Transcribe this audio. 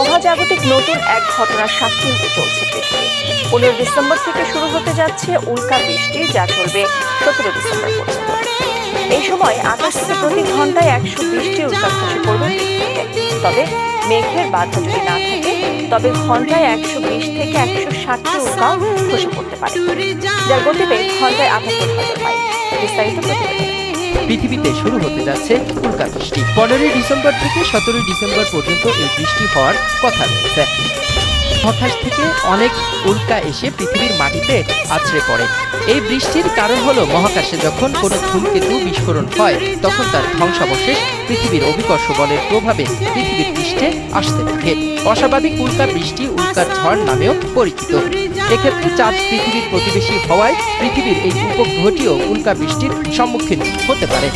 মহাজাগতিক নতুন এক ঘটনার সাক্ষী হতে চলছে পৃথিবী পনেরো ডিসেম্বর থেকে শুরু হতে যাচ্ছে উল্কা বৃষ্টি, যা চলবে সতেরো ডিসেম্বর পর্যন্ত। এই সময় আকাশ থেকে প্রতি ঘন্টায় একশো বৃষ্টি উল্কা খসে পড়বে তবে মেঘের বাধা যদি না থাকে, তবে ঘন্টায় একশো বিশ থেকে একশো ষাটটি উল্কাও খসে পড়তে পারে, যার গতিবেগ ঘন্টায় আটাত্তর হাজার মাইল। বিস্তারিত প্রতিবেদন। পৃথিবীতে শুরু হতে যাচ্ছে উল্কা বৃষ্টি। পনেরোই ডিসেম্বর থেকে সতেরোই ডিসেম্বর পর্যন্ত এই বৃষ্টি হওয়ার কথা রয়েছে। মহাকাশ থেকে অনেক উল্কা এসে পৃথিবীর মাটিতে আছড়ে পড়ে। এই বৃষ্টির কারণ হলো মহাকাশে যখন কোনো ধূমকেতু বিস্ফোরণ হয়, তখন তার ধ্বংসাবশেষ পৃথিবীর অভিকর্ষ বলের প্রভাবে পৃথিবীর পৃষ্ঠে আসতে থাকে। অস্বাভাবিক উল্কা বৃষ্টি উল্কার ঝড় নামেও পরিচিত। এক্ষেত্রে চাঁদ পৃথিবীর প্রতিবেশী হওয়ায় পৃথিবীর এই উপগ্রহটিও উল্কা বৃষ্টির সম্মুখীন হতে পারে।